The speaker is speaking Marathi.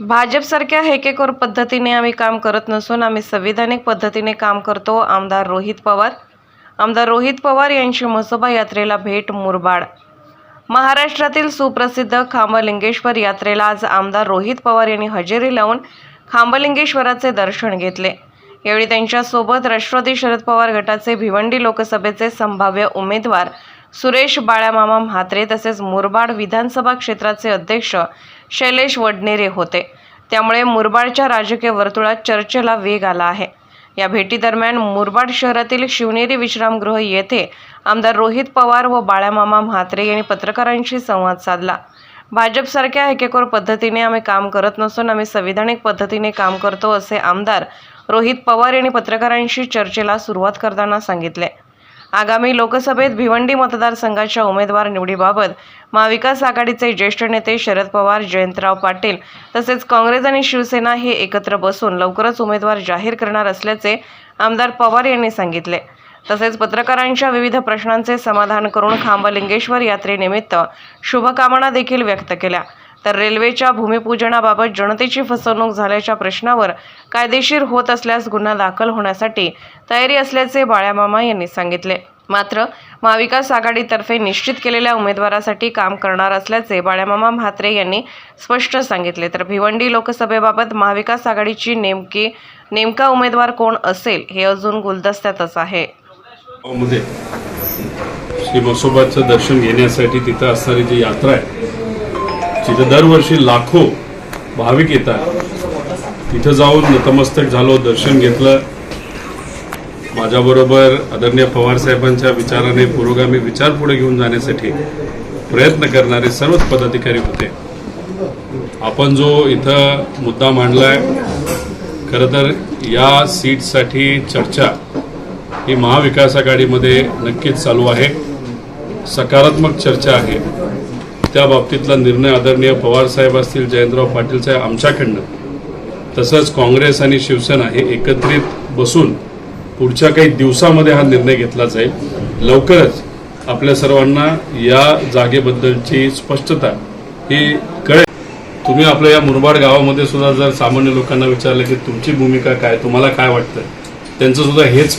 भाजपसारख्या हेकेकोर पद्धतीने आम्ही काम करत नसून आम्ही संविधानिक पद्धतीने काम करतो आमदार रोहित पवार. आमदार रोहित पवार यांची म्हसोबा यात्रेला भेट मुरबाड. महाराष्ट्रातील सुप्रसिद्ध खांबलिंगेश्वर यात्रेला आज आमदार रोहित पवार यांनी हजेरी लावून खांबलिंगेश्वराचे दर्शन घेतले. यावेळी त्यांच्यासोबत राष्ट्रवादी शरद पवार गटाचे भिवंडी लोकसभेचे संभाव्य उमेदवार सुरेश बाळामामा म्हात्रे तसेच मुरबाड विधानसभा क्षेत्राचे अध्यक्ष शैलेश वडनेरे होते. त्यामुळे मुरबाडच्या राजकीय वर्तुळात चर्चेला वेग आला आहे. या भेटीदरम्यान मुरबाड शहरातील शिवनेरी विश्रामगृह येथे आमदार रोहित पवार व बाळामामा म्हात्रे यांनी पत्रकारांशी संवाद साधला. भाजपसारख्या एकेकोर पद्धतीने आम्ही काम करत नसून आम्ही संविधानिक पद्धतीने काम करतो असे आमदार रोहित पवार यांनी पत्रकारांशी चर्चेला सुरुवात करताना सांगितले. आगामी लोकसभेत भिवंडी मतदारसंघाच्या उमेदवार निवडीबाबत महाविकास आघाडीचे ज्येष्ठ नेते शरद पवार जयंतराव पाटील तसेच काँग्रेस आणि शिवसेना हे एकत्र बसून लवकरच उमेदवार जाहीर करणार असल्याचे आमदार पवार यांनी सांगितले. तसेच पत्रकारांच्या विविध प्रश्नांचे समाधान करून खांबलिंगेश्वर यात्रेनिमित्त शुभकामना देखील व्यक्त केल्या. तर रेल्वेच्या भूमिपूजनाबाबत जनतेची फसवणूक झाल्याच्या प्रश्नावर कायदेशीर होत असल्यास गुन्हा दाखल होण्यासाठी तयारी असल्याचे बाळ्यामामा यांनी सांगितले. मात्र महाविकास आघाडीतर्फे निश्चित केलेल्या उमेदवारासाठी काम करणार असल्याचे बाळ्यामामा म्हात्रे यांनी स्पष्ट सांगितले. तर भिवंडी लोकसभेबाबत महाविकास आघाडीची नेमकी नेमका उमेदवार कोण असेल हे अजून गुलदस्त्यातच आहे. श्री दर्शन घेण्यासाठी तिथं असणारी जी यात्रा आहे तिथं दरवर्षी लाखो भाविक येतात. तिथं जाऊन नतमस्तक झालो दर्शन घेतलं. माझ्याबरोबर आदरणीय पवारसाहेबांच्या विचाराने पुरोगामी विचार पुढे घेऊन जाण्यासाठी प्रयत्न करणारे सर्वच पदाधिकारी होते. आपण जो इथं मुद्दा मांडलाय खरं तर या सीटसाठी चर्चा ही महाविकास आघाडीमध्ये नक्कीच चालू आहे. सकारात्मक चर्चा आहे. त्या बाबतीतला निर्णय आदरणीय पवारसाहेब असतील जयंतराव पाटील साहेब आमच्याकडनं. तसंच काँग्रेस आणि शिवसेना हे एकत्रित बसून पुढच्या काही दिवसामध्ये हा निर्णय घेतला जाईल. लवकरच आपल्या सर्वांना या जागेबद्दलची स्पष्टता ही कळेल. तुम्ही आपल्या या मुरबाड गावामध्ये सुद्धा जर सामान्य लोकांना विचारलं की तुमची भूमिका काय तुम्हाला काय वाटतं? त्यांचं सुद्धा हेच